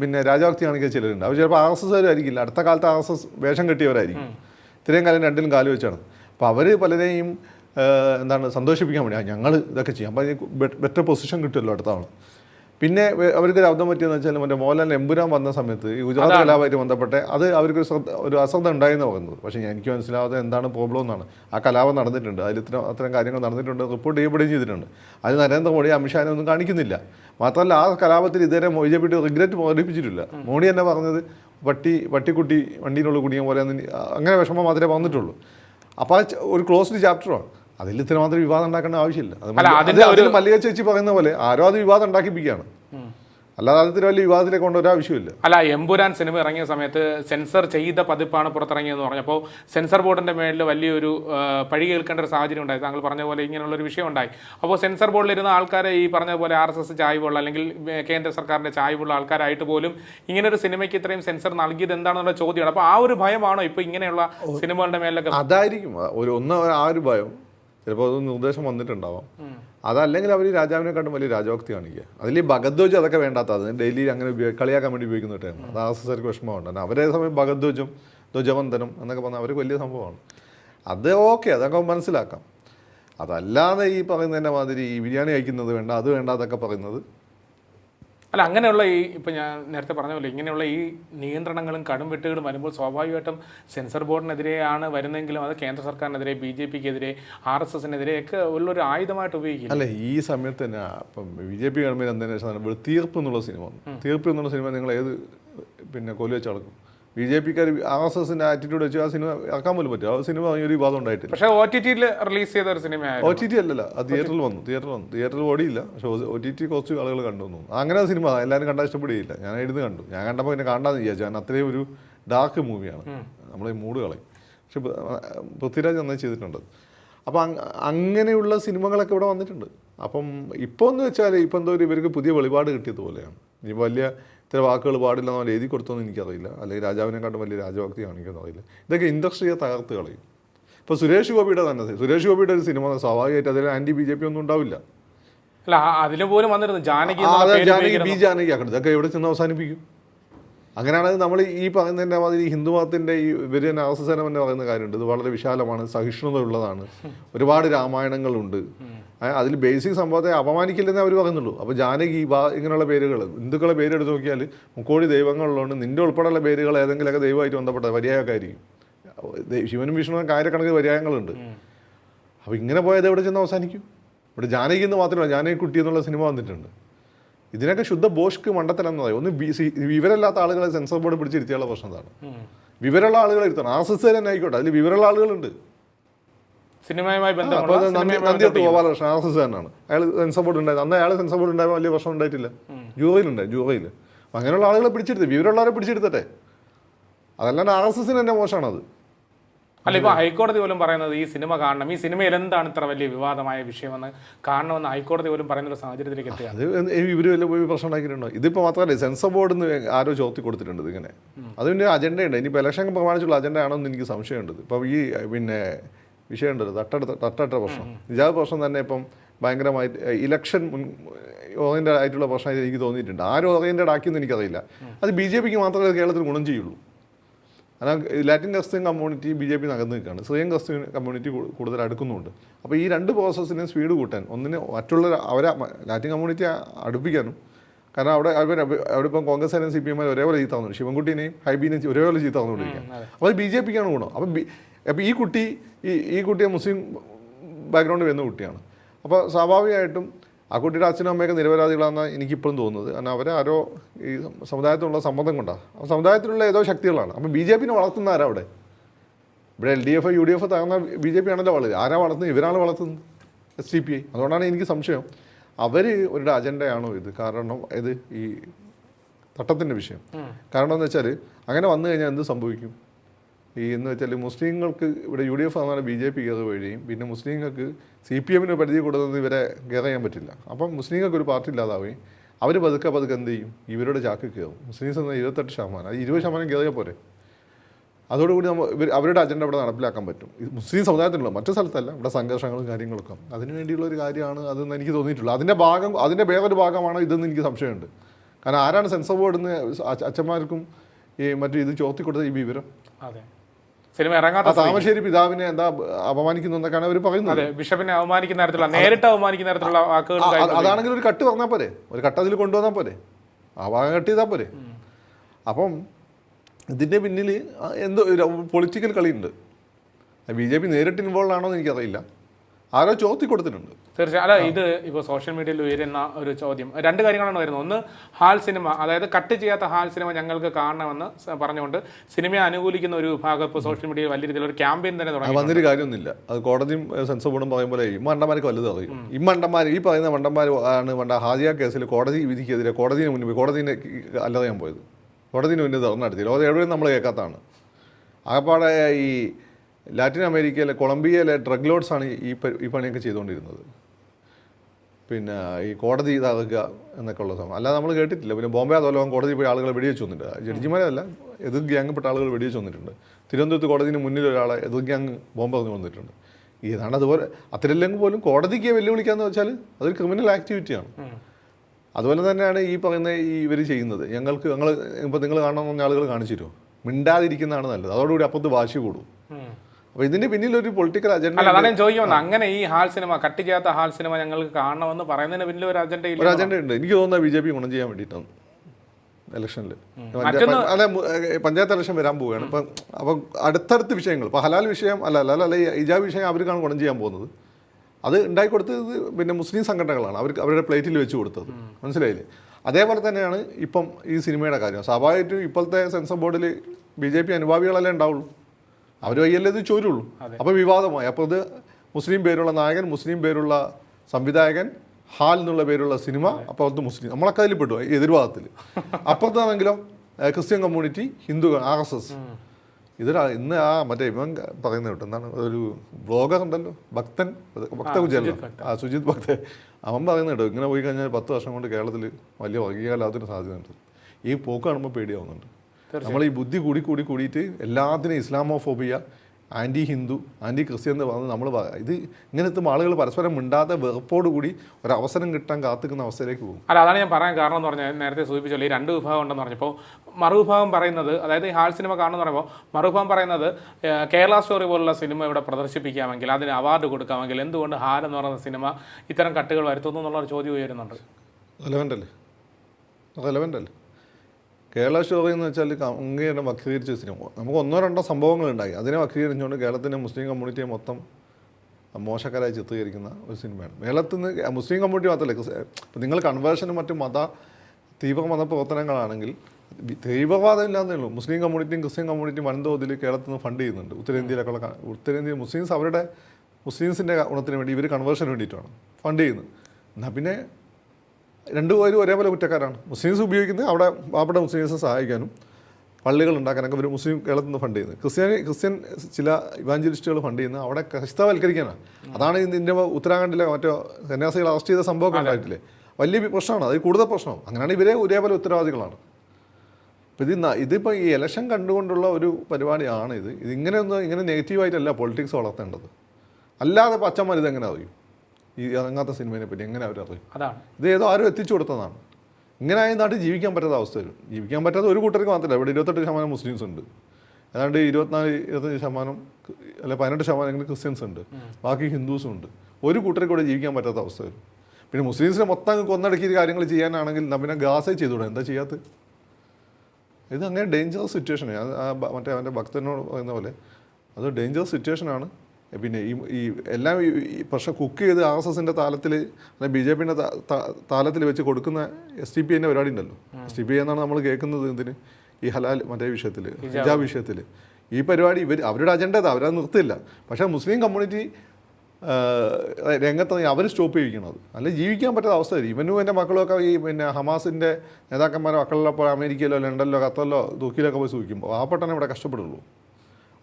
പിന്നെ രാജാവക്തി കാണിക്കുന്ന ചിലരുണ്ട്. അവർ ചിലപ്പോൾ ആർ എസ് എസ് ആയിരിക്കില്ല അടുത്ത കാലത്ത് ആർ എസ് എസ് വേഷം കെട്ടിയവരായിരിക്കും. ഇത്രയും കാലം രണ്ടിലും കാലം വെച്ചാണ്. അപ്പോൾ അവർ പലരെയും എന്താണ് സന്തോഷിപ്പിക്കാൻ വേണ്ടി ഞങ്ങൾ ഇതൊക്കെ ചെയ്യാം. അപ്പോൾ ബെറ്റർ പൊസിഷൻ കിട്ടുമല്ലോ അടുത്ത ആൾ പിന്നെ അവർക്ക് അവർക്കൊരു അബദ്ധം പറ്റിയെന്ന് വെച്ചാൽ മറ്റേ മോഹൻലാൽ എമ്പുരാൻ വന്ന സമയത്ത് ഈ ഗുജറാത്ത് കലാപമായിട്ട് ബന്ധപ്പെട്ട് അത് അവർക്ക് ഒരു ശ്രദ്ധ ഒരു അശ്രദ്ധ ഉണ്ടായെന്ന് പറയുന്നത്. പക്ഷേ എനിക്ക് മനസ്സിലാവാതെ എന്താണ് പ്രോബ്ലം എന്നാണ്. ആ കലാപം നടന്നിട്ടുണ്ട്. അതിൽ ഇത്തരം അത്തരം കാര്യങ്ങൾ നടന്നിട്ടുണ്ട് റിപ്പോർട്ട് ചെയ്യപ്പെടുകയും ചെയ്തിട്ടുണ്ട്. അത് നരേന്ദ്രമോദി അമിത്ഷാനെ ഒന്നും കാണിക്കുന്നില്ല. മാത്രമല്ല ആ കലാപത്തിൽ ഇതുവരെ ബി ജെ പിയുടെ റിഗ്രറ്റ് പ്രകടിപ്പിച്ചിട്ടില്ല മോഡി തന്നെ പറഞ്ഞത് പട്ടി പട്ടിക്കുട്ടി വണ്ടിയിലുള്ള കുടിയും പോലെ അങ്ങനെ വിഷമം മാത്രമേ വന്നിട്ടുള്ളൂ. അപ്പോൾ ഒരു ക്ലോസ്ഡ് ചാപ്റ്ററാണ് അതിൽ ഇത്രമാത്രം വിവാദം ഉണ്ടാക്കേണ്ട ആവശ്യമില്ല. അത് അതിൽ മല്ലിക ചേച്ചി പറയുന്ന പോലെ ആരോ അത് വിവാദം ഉണ്ടാക്കിപ്പിക്കുകയാണ്. അല്ലാതെ അതിന് വലിയ വിവാദത്തിലേക്ക് കൊണ്ടുവരാൻ ആവശ്യമില്ല. അല്ല എമ്പുരാൻ സിനിമ ഇറങ്ങിയ സമയത്ത് സെൻസർ ചെയ്ത പതിപ്പാണ് പുറത്തിറങ്ങിയെന്ന് പറഞ്ഞപ്പോൾ സെൻസർ ബോർഡിന്റെ മേളിൽ വലിയൊരു പഴി കേൾക്കേണ്ട ഒരു സാഹചര്യം ഉണ്ടായി. താങ്കൾ പറഞ്ഞ പോലെ ഇങ്ങനെയുള്ള ഒരു വിഷയം ഉണ്ടായി. അപ്പോൾ സെൻസർ ബോർഡിലിരുന്ന ആൾക്കാരെ ഈ പറഞ്ഞ പോലെ ആർ എസ് എസ് ചായ്വുള്ള അല്ലെങ്കിൽ കേന്ദ്ര സർക്കാരിന്റെ ചായ്വുള്ള ആൾക്കാരായിട്ട് പോലും ഇങ്ങനൊരു സിനിമയ്ക്ക് ഇത്രയും സെൻസർ നൽകിയത് എന്താണെന്നുള്ള ചോദ്യമാണ്. അപ്പോൾ ആ ഒരു ഭയമാണോ ഇപ്പോൾ ഇങ്ങനെയുള്ള സിനിമകളുടെ മേലൊക്കെ അതായിരിക്കും. ഒരു ഒന്ന് ആ ഒരു ഭയം. ചിലപ്പോൾ അത് നിർദ്ദേശം വന്നിട്ടുണ്ടാവാം. അതല്ലെങ്കിൽ അവർ രാജാവിനെക്കാട്ടും വലിയ രാജഭക്തി കാണിക്കുക. അതിൽ ഈ ഭഗദ്വജ് അതൊക്കെ വേണ്ടാത്ത അത് ഡെയിലി അങ്ങനെ ഉപയോഗി- കളിയാക്കാൻ വേണ്ടി ഉപയോഗിക്കുന്ന ടൈം അത് ആസസർക്ക് വിഷമമുണ്ട്. അവരെ സമയം ഭഗദ്വജും ധ്വജവന്ദനം എന്നൊക്കെ പറഞ്ഞാൽ അവർക്ക് വലിയ സംഭവമാണ്. അത് ഓക്കെ അതൊക്കെ മനസ്സിലാക്കാം. അതല്ലാതെ ഈ പറയുന്നതിന്റെ മാതിരി ഈ ബിരിയാണി കഴിക്കുന്നത് വേണ്ട അത് വേണ്ട അതൊക്കെ പറയുന്നത് അല്ല അങ്ങനെയുള്ള ഈ ഇപ്പം ഞാൻ നേരത്തെ പറഞ്ഞ പോലെ ഇങ്ങനെയുള്ള ഈ നിയന്ത്രണങ്ങളും കടും വെട്ടുകളും വരുമ്പോൾ സ്വാഭാവികമായിട്ടും സെൻസർ ബോർഡിനെതിരെയാണ് വരുന്നതെങ്കിലും അത് കേന്ദ്ര സർക്കാരിനെതിരെ ബി ജെ പിക്കെതിരെ ആർ എസ് എസിനെതിരെ ഒക്കെ ഉള്ളൊരു ആയുധമായിട്ട് ഉപയോഗിക്കും അല്ല ഈ സമയത്ത് തന്നെ ഇപ്പം ബി ജെ പി ഗവൺമെന്റ് വെച്ചാൽ തീർപ്പ് എന്നുള്ള സിനിമ തീർപ്പ് എന്നുള്ള സിനിമ നിങ്ങൾ ഏത് പിന്നെ കൊല്ലു വെച്ച് അടക്കും ബി ജെ പിക്കാർ ആർ എസ് എസിന്റെ ആറ്റിറ്റ്യൂഡ് വെച്ച് ആ സിനിമ ആക്കാൻ പോലും പറ്റും ആ സിനിമ ഒരു വിവാദം ഉണ്ടായിട്ടില്ല. പക്ഷേ ഒ ടി ടിയിൽ റിലീസ് ചെയ്ത ഒരു സിനിമ ഒ ടി ടി അല്ലല്ല അത് തിയേറ്ററിൽ വന്നു തിയേറ്ററിൽ വന്നു. തിയേറ്ററിൽ ഓടിയില്ല. പക്ഷേ ഒ ടി ടി കുറച്ച് ആളുകൾ കണ്ടു വന്നു അങ്ങനെ സിനിമ എല്ലാവരും കണ്ടാൽ ഇഷ്ടപ്പെടുകയില്ല. ഞാൻ എഴുതുന്നു കണ്ടു. ഞാൻ കണ്ടപ്പോൾ പിന്നെ കാണാന്ന് വിചാരിച്ചു. ഞാൻ അത്രയും ഒരു ഡാർക്ക് മൂവിയാണ് നമ്മളെ മൂഡ് കളയും പക്ഷെ പൃഥ്വിരാജ് നന്നായി ചെയ്തിട്ടുണ്ട്. അപ്പം അങ് അങ്ങനെയുള്ള സിനിമകളൊക്കെ ഇവിടെ വന്നിട്ടുണ്ട്. അപ്പം ഇപ്പോൾ എന്ന് വെച്ചാൽ ഇപ്പം എന്തോ ഒരു ഇവർക്ക് പുതിയ വെളിപാട് കിട്ടിയതുപോലെയാണ് ഇനി വലിയ ഇത്ര വാക്കുകൾ പാടില്ല എന്ന് എഴുതി കൊടുത്തൊന്നും എനിക്കറിയില്ല. അല്ലെങ്കിൽ രാജാവിനെ രാജാവിനെക്കാട്ടും വലിയ രാജഭക്തി കാണിക്കുമെന്ന് അറിയില്ല ഇതൊക്കെ ഇൻഡസ്ട്രിയെ തകർത്ത് കളയും. ഇപ്പോൾ സുരേഷ് ഗോപിയുടെ തന്നെ സുരേഷ് ഗോപിയുടെ ഒരു സിനിമ സ്വാഭാവികമായിട്ട് അതിൽ ആന്റി ബി ജെ പി ഒന്നും ഉണ്ടാവില്ല. അല്ല അതിന് പോലും വന്നിരുന്നു. ജാനകി ജാനകി ബി ജാനകി ആക്കണം ഇതൊക്കെ എവിടെ ചെന്ന് അവസാനിപ്പിക്കും? അങ്ങനെയാണെങ്കിൽ നമ്മൾ ഈ പറയുന്നതിന്റെ മാതിരി ഹിന്ദു മതത്തിന്റെ ഈ ഇവർ തന്നെ തന്നെ പറയുന്ന കാര്യമുണ്ട്. ഇത് വളരെ വിശാലമാണ് സഹിഷ്ണുത ഉള്ളതാണ് ഒരുപാട് രാമായണങ്ങളുണ്ട്. അതിൽ ബേസിക് സംഭവത്തെ അപമാനിക്കില്ലെന്നേ അവർ പറയുന്നുള്ളൂ. അപ്പോൾ ജാനകി ബാ ഇങ്ങനെയുള്ള പേരുകൾ ഹിന്ദുക്കളെ പേരെടുത്ത് നോക്കിയാൽ മുക്കോടി ദൈവങ്ങളുള്ളതുകൊണ്ട് നിന്റെ ഉൾപ്പെടെയുള്ള പേരുകൾ ഏതെങ്കിലുമൊക്കെ ദൈവമായിട്ട് ബന്ധപ്പെട്ട പര്യായമൊക്കെ ആയിരിക്കും. ശിവനും വിഷ്ണുവും കാര്യക്കണക്കിന് പര്യായങ്ങളുണ്ട് അപ്പോൾ ഇങ്ങനെ പോയത് എവിടെ ചെന്ന് അവസാനിക്കും? ഇവിടെ ജാനകി എന്ന് മാത്രമല്ല ജാനകി കുട്ടി എന്നുള്ള സിനിമ വന്നിട്ടുണ്ട്. ഇതിനൊക്കെ ശുദ്ധ ബോഷ്ക്ക് പറയും ഒന്ന് വിവരമില്ലാത്ത ആളുകളെ സെൻസർ ബോർഡ് പിടിച്ചിരുത്തിയുള്ള പ്രശ്നം എന്താണ്. വിവരമുള്ള ആളുകളെ ഇരുത്തണം. ആർ എസ് എസ് തന്നെ ആയിക്കോട്ടെ. അതിൽ വിവരമുള്ള ആളുകളുണ്ട്. സിനിമയുമായി Nandiyath Gopalakrishnan R S S തന്നെയാണ്. അയാൾ സെൻസർ ബോർഡ് ഉണ്ടായത് അന്ന് അയാൾ സെൻസർ ബോർഡ് ഉണ്ടായ വലിയ പ്രശ്നം ഉണ്ടായിട്ടില്ല. ജൂറയിലുണ്ടായി ജൂറയിൽ അങ്ങനെയുള്ള ആളുകളെ പിടിച്ചെടുത്ത് വിവരമുള്ളവരെ പിടിച്ചെടുത്തട്ടെ അതല്ലാണ്ട് ആർ എസ് എസിന് തന്നെ മോശമാണത്. അല്ല ഇപ്പൊ ഹൈക്കോടതി പോലും പറയുന്നത് ഈ സിനിമ കാണണം. ഈ സിനിമയിൽ എന്താണ് ഇത്ര വലിയ വിവാദമായ വിഷയമെന്ന് കാണണമെന്ന് ഹൈക്കോടതി പോലും പറയുന്ന ഒരു സാഹചര്യത്തിലേക്ക് എത്തുക അത് ഇവർ വല്ല പോയി പ്രശ്നം ഉണ്ടാക്കിയിട്ടുണ്ടോ? ഇതിപ്പോൾ മാത്രമല്ല സെൻസർ ബോർഡിൽ നിന്ന് ആരോ ചോർത്തി കൊടുത്തിട്ടുണ്ട് ഇതിങ്ങനെ. അതിന്റെ അജണ്ടയുണ്ട്. ഇനിയിപ്പോൾ ഇലക്ഷൻ പ്രമാണിച്ചുള്ള അജണ്ട ആണോ എന്ന് എനിക്ക് സംശയമുണ്ട്. ഇപ്പോൾ ഈ പിന്നെ വിഷയമുണ്ടല്ലോ തട്ടടുത്ത തട്ടട്ട പ്രശ്നം. നിജാവ് പ്രശ്നം തന്നെ ഇപ്പം ഭയങ്കരമായിട്ട് ഇലക്ഷൻ മുൻ ഓറിയന്റഡ് ആയിട്ടുള്ള പ്രശ്നമായിട്ട് എനിക്ക് തോന്നിയിട്ടുണ്ട്. ആരും ഓറിയന്റഡ് ആക്കിയെന്ന് എനിക്കറിയില്ല. അത് ബി ജെ പിക്ക് മാത്രമേ കേരളത്തിൽ ഗുണം ചെയ്യുള്ളൂ. കാരണം Latin Christian community B J P നകന്നു നിൽക്കുകയാണ്. ശ്രീയൻ ക്രിസ്ത്യൻ കമ്മ്യൂണിറ്റി കൂടുതൽ അടുക്കുന്നുണ്ട്. അപ്പോൾ ഈ രണ്ട് പ്രോസസ്സിനും സ്പീഡ് കൂട്ടാൻ ഒന്നിന് മറ്റുള്ള അവരെ ലാറ്റിൻ കമ്മ്യൂണിറ്റി അടുപ്പിക്കാനും കാരണം അവിടെ അവർ അവിടെ ഇപ്പം കോൺഗ്രസ് ആയാലും സി പി എം ഒരേപോലെ ചീത്താവുന്നുണ്ട് ശിവൻകുട്ടീനെയും ഹൈബീനെയും ഒരേപോലെ ചീത്താവുന്നുകൊണ്ടിരിക്കുക അപ്പോൾ ബി ജെ പിക്കാണ് ഗുണം. അപ്പം ബി അപ്പോൾ ഈ കുട്ടി ഈ ഈ കുട്ടിയെ മുസ്ലിം ബാക്ക്ഗ്രൗണ്ട് വരുന്ന കുട്ടിയാണ്. അപ്പോൾ സ്വാഭാവികമായിട്ടും ആ കുട്ടിയുടെ അച്ഛനും അമ്മയൊക്കെ നിരപരാധികളാണ് എനിക്കിപ്പോഴും തോന്നുന്നത്. കാരണം അവരെ ആരോ ഈ സമുദായത്തിലുള്ള സമ്മതം കൊണ്ടാണ് അപ്പോൾ സമുദായത്തിലുള്ള ഏതോ ശക്തികളാണ്. അപ്പോൾ ബി ജെ പിനെ വളർത്തുന്ന ആരാ അവിടെ? ഇവിടെ L D F U D F തകർന്ന ബി ജെ പി ആണല്ലോ വളരെ ആരാ വളർത്തുന്നത്? ഇവരാണ് വളർത്തുന്നത്. S D P I. അതുകൊണ്ടാണ് എനിക്ക് സംശയം. അവർ ഒരു അജണ്ടയാണോ ഇത്? കാരണം ഇത് ഈ തട്ടത്തിന്റെ വിഷയം. കാരണം എന്ന് വെച്ചാൽ അങ്ങനെ വന്നു കഴിഞ്ഞാൽ എന്ത് സംഭവിക്കും? ഈ എന്ന് വെച്ചാൽ മുസ്ലിങ്ങൾക്ക് ഇവിടെ യു ഡി എഫ് ആണെന്നാണ് ബി ജെ പി അത് വഴിയും പിന്നെ മുസ്ലിങ്ങൾക്ക് സി പി എമ്മിന് പരിധി കൊടുക്കുന്നത് ഇവരെ കയറി ചെയ്യാൻ പറ്റില്ല. അപ്പം മുസ്ലിങ്ങൾക്ക് ഒരു പാർട്ടി ഇല്ലാതാവുകയും അവർ പതുക്കെ പതുക്കെ എന്ത് ചെയ്യും? ഇവരുടെ ചാക്ക് കയറും. മുസ്ലിംസ് എന്ന ഇരുപത്തെട്ട് ശതമാനം. അത് ഇരുപത് ശതമാനം കയറിയാൽ പോരെ. അതോടുകൂടി നമ്മൾ ഇവർ അവരുടെ അജണ്ട ഇവിടെ നടപ്പിലാക്കാൻ പറ്റും. മുസ്ലിം സമുദായത്തിലുള്ള മറ്റു സ്ഥലത്തല്ല ഇവിടെ സംഘർഷങ്ങളും കാര്യങ്ങളൊക്കെ. അതിനു വേണ്ടിയുള്ള ഒരു കാര്യമാണ് അതെന്ന് എനിക്ക് തോന്നിയിട്ടുള്ളൂ അതിന്റെ ഭാഗം അതിന്റെ വേറൊരു ഭാഗമാണോ ഇതെന്ന് എനിക്ക് സംശയമുണ്ട്. കാരണം ആരാണ് സെൻസർ ബോർഡിൽ നിന്ന് അച്ഛന്മാർക്കും ഈ മറ്റു ഇത് ചോർത്തി കൊടുത്ത ഈ വിവരം? അതെ. സിനിമ ഇറങ്ങാത്ത താമശ്ശേരി പിതാവിനെ എന്താ അപമാനിക്കുന്നു എന്നൊക്കെയാണ് അവർ പറയുന്നത്. അതെ ബിഷപ്പിനെ അപമാനിക്കുന്ന തരത്തിലുള്ള നേരിട്ട് അപമാനിക്കുന്ന തരത്തിലുള്ള വാക്കുകൾ അതാണെങ്കിൽ ഒരു കട്ട് പറഞ്ഞാൽ പോരെ. ഒരു കട്ട് അതിൽ കൊണ്ടുവന്നാൽ പോരെ. ആ ഭാഗം കട്ട് ചെയ്താൽ പോരെ. അപ്പം ഇതിന്റെ പിന്നിൽ എന്തോ പൊളിറ്റിക്കൽ കളിയുണ്ട്. ബി ജെ പി നേരിട്ട് ഇൻവോൾവ് ആണോ എന്ന് എനിക്കറിയില്ല. ആരോ ചോർത്തി കൊടുത്തിട്ടുണ്ട്. തീർച്ചയായും അല്ല ഇത് ഇപ്പോൾ സോഷ്യൽ മീഡിയയിൽ ഉയരുന്ന ഒരു ചോദ്യം. രണ്ട് കാര്യങ്ങളാണ് വരുന്നത്. ഒന്ന് ഹാൾ സിനിമ. അതായത് കട്ട് ചെയ്യാത്ത ഹാൾ സിനിമ ഞങ്ങൾക്ക് കാണണമെന്ന് പറഞ്ഞുകൊണ്ട് സിനിമയെ അനുകൂലിക്കുന്ന ഒരു വിഭാഗം ഇപ്പോൾ സോഷ്യൽ മീഡിയയിൽ വലിയ രീതിയിൽ ഒരു ക്യാമ്പയിൻ തന്നെ തുടങ്ങി. വന്നൊരു കാര്യമൊന്നുമില്ല. അത് കോടതിയും സെൻസർ ബോർഡും പറയുമ്പോൾ ഈ മണ്ടന്മാർക്ക് വലുത് അറിയും ഈ മണ്ടന്മാർ ഈ പറയുന്ന മണ്ടന്മാർ ആണ് വേണ്ട ഹാജിയ കേസിൽ കോടതി വിധിക്കെതിരെ കോടതിന് മുന്നിൽ കോടതിനെ അല്ലാതെ ഞാൻ പോയത്. കോടതിന് മുന്നിൽ നടത്തിയില്ല അത് എവിടെയും നമ്മൾ കേൾക്കാത്തതാണ്. ആകപ്പാടെ ഈ ലാറ്റിൻ അമേരിക്കയിലെ കൊളംബിയയിലെ ഡ്രഗ് ലോഡ്സ് ആണ് ഈ ഈ പണിയൊക്കെ ചെയ്തുകൊണ്ടിരുന്നത്. പിന്നെ ഈ കോടതി ഇതാകുക എന്നൊക്കെ ഉള്ള സമയം. അല്ലാതെ നമ്മൾ കേട്ടിട്ടില്ല. പിന്നെ ബോംബെ അതുപോലെ കോടതി പോയി ആളുകളെ വെടിവെച്ച് വന്നിട്ടുണ്ട് ജഡ്ജിമാരല്ല എതിർ ഗ്യാങ്ങിൽപ്പെട്ട ആളുകൾ വെടിവെച്ച് വന്നിട്ടുണ്ട്. തിരുവനന്തപുരത്ത് കോടതിന് മുന്നിൽ ഒരാളെ എതിർ ഗ്യാങ് ബോംബ് എറിഞ്ഞ് വന്നിട്ടുണ്ട്. ഇതാണ് അതുപോലെ അത്രയില്ലെങ്കിൽ പോലും കോടതിക്ക് വെല്ലുവിളിക്കാന്ന് വെച്ചാൽ അതൊരു ക്രിമിനൽ ആക്ടിവിറ്റിയാണ് അതുപോലെ തന്നെയാണ് ഈ പറയുന്ന ഈ ഇവർ ചെയ്യുന്നത്. ഞങ്ങൾക്ക് ഞങ്ങൾ ഇപ്പോൾ നിങ്ങൾ കാണണമെന്ന് ആളുകൾ കാണിച്ചു തരുമോ മിണ്ടാതിരിക്കുന്നതാണ് നല്ലത്. അതോടുകൂടി അപ്പുറത്ത് വാശി കൂടും. ഉം. ഇതിന്റെ പിന്നിൽ ഒരു പൊളിറ്റിക്കൽ അജണ്ട അല്ല അതാണ് ചോദിക്കുന്നത് അങ്ങനെ ഈ ഹാൾ സിനിമ കട്ട് ചെയ്യാത്ത ഹാൾ സിനിമ ഞങ്ങൾക്ക് കാണണമെന്ന് പറയുന്നതിന് പിന്നിൽ ഒരു അജണ്ട ഒരു അജണ്ട ഉണ്ട്. എനിക്ക് തോന്നുന്നത് ബി ജെ പി ഗുണം ചെയ്യാൻ വേണ്ടിയിട്ടാണ് ഇലക്ഷനിൽ അല്ല പഞ്ചായത്ത് ഇലക്ഷൻ വരാൻ പോവുകയാണ്. ഇപ്പം അപ്പം അടുത്തടുത്ത് വിഷയങ്ങൾ. ഇപ്പോൾ ഹലാൽ വിഷയം അല്ല അല്ല അല്ല ഈ ഇജാ വിഷയം അവർക്കാണ് ഗുണം ചെയ്യാൻ പോകുന്നത്. അത് ഉണ്ടാക്കി കൊടുത്തത് പിന്നെ മുസ്ലിം സംഘടനകളാണ്. അവർക്ക് അവരുടെ പ്ലേറ്റിൽ വെച്ച് കൊടുത്തത്. മനസ്സിലായില്ലേ? അതേപോലെ തന്നെയാണ് ഇപ്പം ഈ സിനിമയുടെ കാര്യം. സ്വാഭാവികമായിട്ടും ഇപ്പോഴത്തെ സെൻസർ ബോർഡിൽ ബി ജെ പി അനുഭാവികളല്ലേ ഉണ്ടാവുള്ളൂ. അവർ വയ്യല്ലേ ഇത് ചോരുള്ളൂ. അപ്പോൾ വിവാദമായി. അപ്പോൾ ഇത് മുസ്ലിം പേരുള്ള നായകൻ മുസ്ലിം പേരുള്ള സംവിധായകൻ ഹാൽ എന്നുള്ള പേരുള്ള സിനിമ അപ്പോൾ അത് മുസ്ലിം. നമ്മളൊക്കെ അതിൽ പെട്ടു എതിർവാദത്തിൽ. അപ്പുറത്താണെങ്കിലും Christian community Hindu R S S ഇതൊരാ ഇന്ന് ആ മറ്റേ ഇവൻ പറയുന്ന കേട്ടോ എന്താണ് ഒരു ബ്ലോഗർ ഉണ്ടല്ലോ ഭക്തൻ ഭക്ത കുജല്ലോ ആ സുജിത് ഭക്തൻ അവൻ പറയുന്ന കേട്ടോ ഇങ്ങനെ പോയി കഴിഞ്ഞാൽ പത്ത് വർഷം കൊണ്ട് കേരളത്തിൽ വലിയ വർഗീയകാലാപത്തിന് സാധ്യതയുണ്ട്. ഈ പോക്ക് കാണുമ്പോൾ പേടിയാവുന്നുണ്ട്. നമ്മൾ ഈ ബുദ്ധി കൂടി കൂടി കൂടിയിട്ട് എല്ലാത്തിനും Islamophobia anti Hindu anti Christian എന്ന് പറഞ്ഞ് നമ്മൾ ഇത് ഇങ്ങനത്തെ ആളുകൾ പരസ്പരം മിണ്ടാതെ വെറുപ്പോട് കൂടി ഒരവസരം കിട്ടാൻ കാത്തുക്കുന്ന അവസ്ഥയിലേക്ക് പോകും. അല്ല അതാണ് ഞാൻ പറയാൻ കാരണം എന്ന് പറഞ്ഞാൽ നേരത്തെ സൂചിപ്പിച്ചല്ലോ ഈ രണ്ട് വിഭാഗം ഉണ്ടെന്ന് പറഞ്ഞപ്പോൾ മറുവിഭാഗം പറയുന്നത് അതായത് ഈ ഹാൾ സിനിമ കാണുമെന്ന് പറയുമ്പോൾ മറുവിഭാഗം പറയുന്നത് കേരള സ്റ്റോറി പോലുള്ള സിനിമ ഇവിടെ പ്രദർശിപ്പിക്കാമെങ്കിൽ അതിന് അവാർഡ് കൊടുക്കാമെങ്കിൽ എന്തുകൊണ്ട് ഹാൽ എന്ന് പറയുന്ന സിനിമ ഇത്തരം കട്ടുകൾ വരുത്തുന്നു എന്നുള്ള ഒരു ചോദ്യം ഉയരുന്നുണ്ട്. റെലവന്റ് അല്ലേ? റെലവന്റ് അല്ലേ? കേരള സ്റ്റോറി എന്ന് വെച്ചാൽ അങ്ങേയറ്റം വക്രീകരിച്ച സിനിമ. നമുക്ക് ഒന്നോ രണ്ടോ സംഭവങ്ങൾ ഉണ്ടായി അതിനെ വക്രീകരിച്ചുകൊണ്ട് കേരളത്തിന്റെ മുസ്ലിം കമ്മ്യൂണിറ്റിയെ മൊത്തം മോശക്കാരായി ചിത്രീകരിക്കുന്ന ഒരു സിനിമയാണ്. കേരളത്തിൽ നിന്ന് മുസ്ലിം കമ്മ്യൂണിറ്റി മാത്രമല്ല നിങ്ങൾ കൺവേർഷനും മറ്റ് മത തീവ്ര മതപ്രവർത്തനങ്ങളാണെങ്കിൽ തീവ്രവാദം ഇല്ലാന്നേ ഉള്ളൂ. മുസ്ലിം കമ്മ്യൂണിറ്റിയും ക്രിസ്ത്യൻ കമ്മ്യൂണിറ്റിയും വൻതോതിൽ കേരളത്തിൽ നിന്ന് ഫണ്ട് ചെയ്യുന്നുണ്ട്. ഉത്തരേന്ത്യയിലൊക്കെയുള്ള ഉത്തരേന്ത്യ മുസ്ലിംസ് അവരുടെ മുസ്ലിംസിന്റെ ഗുണത്തിന് വേണ്ടി ഇവർ കൺവേർഷന് വേണ്ടിയിട്ടാണ് ഫണ്ട് ചെയ്യുന്നത്. എന്നാൽ പിന്നെ രണ്ടുപേരും ഒരേപോലെ കുറ്റക്കാരാണ്. മുസ്ലിംസ് ഉപയോഗിക്കുന്നത് അവിടെ പാവപ്പെട്ട മുസ്ലിംസിനെ സഹായിക്കാനും പള്ളികൾ ഉണ്ടാക്കാനൊക്കെ ഒരു മുസ്ലിം കേരളത്തിൽ നിന്ന് ഫണ്ട് ചെയ്യുന്നത്. ക്രിസ്ത്യാനി ക്രിസ്ത്യൻ ചില ഇവാഞ്ചലിസ്റ്റുകൾ ഫണ്ട് ചെയ്യുന്നത് അവിടെ ക്രിസ്തവൽക്കരിക്കാനാണ് അതാണ് ഇതിന്റെ ഉത്തരാഖണ്ഡിലെ മറ്റോ സന്യാസികൾ അറസ്റ്റ് ചെയ്ത സംഭവമൊക്കെ ഉണ്ടായിട്ടില്ലേ? വലിയ പ്രശ്നമാണ്. അത് കൂടുതൽ പ്രശ്നം അങ്ങനെയാണ് ഇവരെ ഒരേപോലെ ഉത്തരവാദികളാണ്. അപ്പോൾ ഇത് ഇതിപ്പോൾ ഈ ഇലക്ഷൻ കണ്ടുകൊണ്ടുള്ള ഒരു പരിപാടിയാണ് ഇത്. ഇതിങ്ങനെ ഒന്ന് ഇങ്ങനെ നെഗറ്റീവായിട്ടല്ല പൊളിറ്റിക്സ് വളർത്തേണ്ടത്. അല്ലാതെ പച്ചമ്മ ഇതെങ്ങനെ അറിയും? ഈ ഇറങ്ങാത്ത സിനിമയെ പറ്റി എങ്ങനെ അവരറിയും അതാണ്. ഇത് ഏതോ ആരും എത്തിച്ചു കൊടുത്തതാണ്. ഇങ്ങനെ ആയ നാട്ടിൽ ജീവിക്കാൻ പറ്റാത്ത അവസ്ഥ വരും. ജീവിക്കാൻ പറ്റാത്ത ഒരു കൂട്ടർക്ക് മാത്രമല്ല ഇവിടെ ഇരുപത്തെട്ട് ശതമാനം മുസ്ലിംസ് ഉണ്ട്. ഏതാണ്ട് ഇരുപത്തിനാല് ഇരുപത്തഞ്ച് ശതമാനം അല്ലെ പതിനെട്ട് ശതമാനം ക്രിസ്ത്യൻസ് ഉണ്ട്. ബാക്കി ഹിന്ദുസും ഉണ്ട്. ഒരു കൂട്ടർക്ക് കൂടെ ജീവിക്കാൻ പറ്റാത്ത അവസ്ഥ വരും. പിന്നെ മുസ്ലിംസിനെ മൊത്തം കൊന്നടക്കി കാര്യങ്ങൾ ചെയ്യാനാണെങ്കിൽ പിന്നെ ഗാസേ ചെയ്തുകൂടെ? എന്താ ചെയ്യാത്ത? ഇത് അങ്ങനെ ഡേഞ്ചറസ് സിറ്റുവേഷൻ മറ്റേ അവന്റെ ഭക്തനോട് പറയുന്ന പോലെ അത് ഡേഞ്ചറസ് സിറ്റുവേഷനാണ് പിന്നെ ഈ ഈ എല്ലാം ഈ പ്രശ്നം കുക്ക് ചെയ്ത് ആർ എസ് എസിന്റെ താലത്തിൽ അല്ലെങ്കിൽ ബി ജെ പിന്റെ താലത്തിൽ വെച്ച് കൊടുക്കുന്ന എസ് ടി പി എന്റെ പരിപാടി ഉണ്ടല്ലോ എസ് ടി പി എന്നാണ് നമ്മൾ കേൾക്കുന്നത് ഇതിന് ഈ ഹലാൽ മറ്റേ വിഷയത്തിൽ ഹിജാബ്. വിഷയത്തിൽ ഈ പരിപാടി ഇവർ അവരുടെ അജണ്ട അത് അവരത് നിർത്തില്ല. പക്ഷേ മുസ്ലിം കമ്മ്യൂണിറ്റി രംഗത്ത് അവർ സ്റ്റോപ്പ് ചെയ്യിക്കണം അത് അല്ലെങ്കിൽ ജീവിക്കാൻ പറ്റാത്ത അവസ്ഥ വരും ഇവനും എന്റെ മക്കളൊക്കെ ഈ പിന്നെ ഹമാസിന്റെ നേതാക്കന്മാരെ മക്കളിലപ്പോൾ അമേരിക്കയിലോ ലണ്ടനിലോ ഖത്തറിലോ ദുഃഖിലൊക്കെ പോയി സൂക്ഷിക്കുമ്പോൾ പാവപ്പെട്ടനെ ഇവിടെ കഷ്ടപ്പെടുള്ളൂ.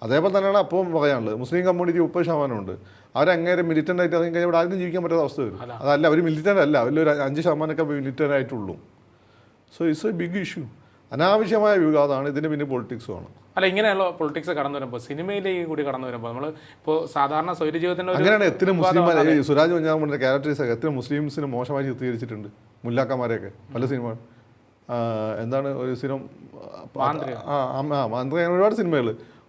അതേപോലെ തന്നെയാണ് അപ്പം പറയാനുള്ളത് മുസ്ലിം കമ്മ്യൂണിറ്റി മുപ്പത് ശതമാനമുണ്ട്. അവരങ്ങേരെ മിലിറ്റന്റ് ആയിട്ട് ഇറങ്ങി കഴിഞ്ഞാൽ ഇവിടെ ആർക്കും ജീവിക്കാൻ പറ്റാത്ത അവസ്ഥ വരും. അതല്ല അവർ മിലിറ്റന്റ് അല്ല. അവരിലൊരു അഞ്ച് ശതമാനമൊക്കെ മിലിറ്റന്റ് ആയിട്ടുള്ളൂ. So it's a big issue അനാവശ്യമായ വിവാദമാണ്. ഇതിന് പിന്നെ പൊളിറ്റിക്സുമാണ് അല്ല ഇങ്ങനെയുള്ള പൊളിറ്റിക്സ് കടന്നു വരുമ്പോൾ സിനിമയിലേക്ക് കൂടി കടന്നു വരുമ്പോൾ നമ്മൾ ഇപ്പോൾ സാധാരണ സ്വൈര്യ ജീവിതത്തിന്റെ അങ്ങനെയാണ് എത്ര മുസ്ലിം സുരാജ് പഞ്ചാബിന്റെ ക്യാരക്ടേഴ്സ് ഒക്കെ എത്ര മുസ്ലിംസിനെ മോശമായി ചിത്രീകരിച്ചിട്ടുണ്ട്. മുല്ലാക്കന്മാരെയൊക്കെ. പല സിനിമ എന്താണ് ഒരു സിനിമ. ആ ആ, ആ മാന്ത്രിക അങ്ങനെ ഒരുപാട് സിനിമകൾ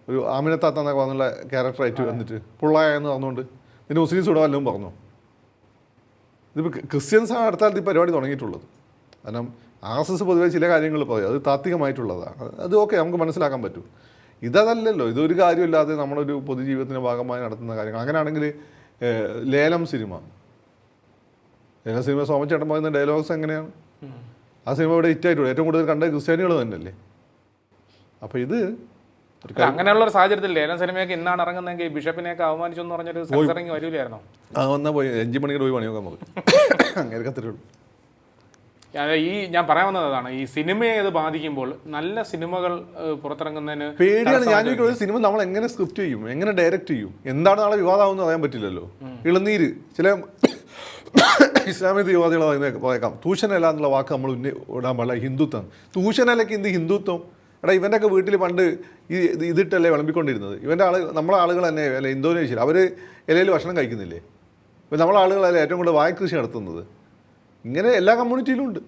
ഒരു ആമിനത്താത്ത എന്നൊക്കെ പറഞ്ഞുള്ള ക്യാരക്ടറായിട്ട് വന്നിട്ട് പുള്ളായെന്ന് പറഞ്ഞുകൊണ്ട് ഇതിന് മുസ്ലിംസ് ഇവിടെ വല്ലതും പറഞ്ഞു? ഇതിപ്പോൾ ക്രിസ്ത്യൻസ് ആണ് അടുത്ത കാലത്ത് ഈ പരിപാടി തുടങ്ങിയിട്ടുള്ളത്. കാരണം ആർ എസ് എസ് പൊതുവെ ചില കാര്യങ്ങൾ പറയും. അത് താത്വികമായിട്ടുള്ളതാണ് അത് ഓക്കെ നമുക്ക് മനസ്സിലാക്കാൻ പറ്റും. ഇതല്ലല്ലോ ഇതൊരു കാര്യമില്ലാതെ നമ്മളൊരു പൊതുജീവിതത്തിന്റെ ഭാഗമായി നടത്തുന്ന കാര്യങ്ങൾ. അങ്ങനെയാണെങ്കിൽ ലേലം സിനിമ. ലേലം സിനിമ സോമച്ചേട്ടൻ പറയുന്ന ഡയലോഗ്സ് എങ്ങനെയാണ്? ആ സിനിമ ഇവിടെ ഹിറ്റായിട്ടുള്ളൂ ഏറ്റവും കൂടുതൽ കണ്ട ക്രിസ്ത്യാനികൾ തന്നെയല്ലേ? അപ്പോൾ ഇത് ഒരു അങ്ങനെയുള്ള ഒരു സാഹചര്യത്തിൽ ലേലം സിനിമയൊക്കെ ഇന്നാണ് ഇറങ്ങുന്നതെങ്കിൽ ബിഷപ്പിനെയൊക്കെ അവമാനിച്ചു എന്ന് പറഞ്ഞൊരു സെൻസറിങ് വരില്ലായിരുന്നോ ആ വന്നാൽ പോയി. അഞ്ച് മണിക്ക് പോയി പണി നോക്കാൻ നമുക്ക്. അങ്ങനെ അത് ഈ ഞാൻ പറയാൻ വന്നത് അതാണ്. ഈ സിനിമയെ ഇത് ബാധിക്കുമ്പോൾ നല്ല സിനിമകൾ പുറത്തിറങ്ങുന്നതിന് പേടിയാണ്. ഞാൻ ചോദിക്കുന്നത് ഒരു സിനിമ നമ്മൾ എങ്ങനെ സ്ക്രിപ്റ്റ് ചെയ്യും എങ്ങനെ ഡയറക്റ്റ് ചെയ്യും എന്താണ് നാളെ വിവാദമാവുമെന്ന് അറിയാൻ പറ്റില്ലല്ലോ. ഇളനീര് ചില ഇസ്ലാമിക തീവ്രവാദികൾ പറയുന്ന തൂഷനല്ല തൂഷനല എന്നുള്ള വാക്ക് നമ്മൾ ഇടാൻ പാടില്ല. ഹിന്ദുത്വം. തൂഷനലയ്ക്ക് ഇന്ത് ഹിന്ദുത്വം? എടാ ഇവന്റെ ഒക്കെ വീട്ടിൽ പണ്ട് ഈ ഇത് ഇതിട്ടല്ലേ വിളമ്പിക്കൊണ്ടിരുന്നത്. ഇവന്റെ ആൾ നമ്മളെ ആളുകൾ തന്നെ അല്ല ഇന്തോനേഷ്യയിൽ അവർ ഇലയിൽ ഭക്ഷണം കഴിക്കുന്നില്ലേ? ഇപ്പം നമ്മളെ ആളുകളല്ലേ ഏറ്റവും കൂടുതൽ വായക്കൃഷി നടത്തുന്നത്. ഇങ്ങനെ എല്ലാ കമ്മ്യൂണിറ്റിയിലും ഉണ്ട്.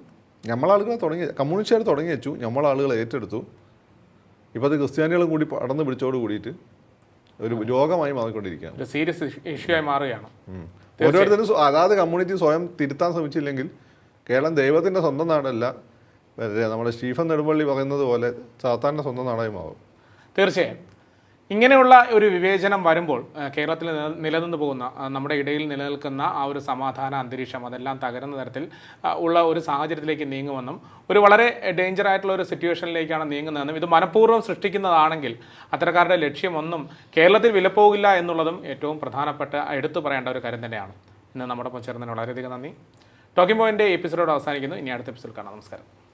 നമ്മളെ ആളുകൾ തുടങ്ങി കമ്മ്യൂണിസ്റ്റുകാർ തുടങ്ങി വെച്ചു. നമ്മളെ ആളുകൾ ഏറ്റെടുത്തു. ഇപ്പോൾ അത് ക്രിസ്ത്യാനികളും കൂടി പടർന്ന് പിടിച്ചോട് കൂടിയിട്ട് ഒരു രോഗമായി മാറിക്കൊണ്ടിരിക്കുകയാണ്. സീരിയസ് ഇഷ്യൂ ആയി മാറുകയാണ്. ഓരോരുത്തരും അതാത് കമ്മ്യൂണിറ്റി സ്വയം തിരുത്താൻ ശ്രമിച്ചില്ലെങ്കിൽ കേരളം ദൈവത്തിന്റെ സ്വന്തം നാടല്ല. നമ്മുടെ സ്റ്റീഫൻ നെടുമ്പള്ളി പറയുന്നത് പോലെ സാത്താന്റെ സ്വന്തം നാണയമാകും തീർച്ചയായും. ഇങ്ങനെയുള്ള ഒരു വിവേചനം വരുമ്പോൾ കേരളത്തിൽ നില- നിലനിന്ന് പോകുന്ന നമ്മുടെ ഇടയിൽ നിലനിൽക്കുന്ന ആ ഒരു സമാധാന അന്തരീക്ഷം അതെല്ലാം തകരുന്ന തരത്തിൽ ഉള്ള ഒരു സാഹചര്യത്തിലേക്ക് നീങ്ങുമെന്നും ഒരു വളരെ ഡേഞ്ചർ ആയിട്ടുള്ള ഒരു സിറ്റുവേഷനിലേക്കാണ് നീങ്ങുന്നതെന്നും ഇത് മനഃപൂർവം സൃഷ്ടിക്കുന്നതാണെങ്കിൽ അത്തരക്കാരുടെ ലക്ഷ്യമൊന്നും കേരളത്തിൽ വിലപ്പോകില്ല എന്നുള്ളതും ഏറ്റവും പ്രധാനപ്പെട്ട എടുത്തു പറയേണ്ട ഒരു കാര്യം തന്നെയാണ്. ഇന്ന് നമ്മുടെ ഒപ്പം ചേർന്നതിന് വളരെയധികം നന്ദി. ടോക്കിംഗ് പോയിന്റ് എപ്പിസോഡ് അവസാനിക്കുന്നു. ഇനി അടുത്ത എപ്പിസോഡ് കാണാം. നമസ്കാരം.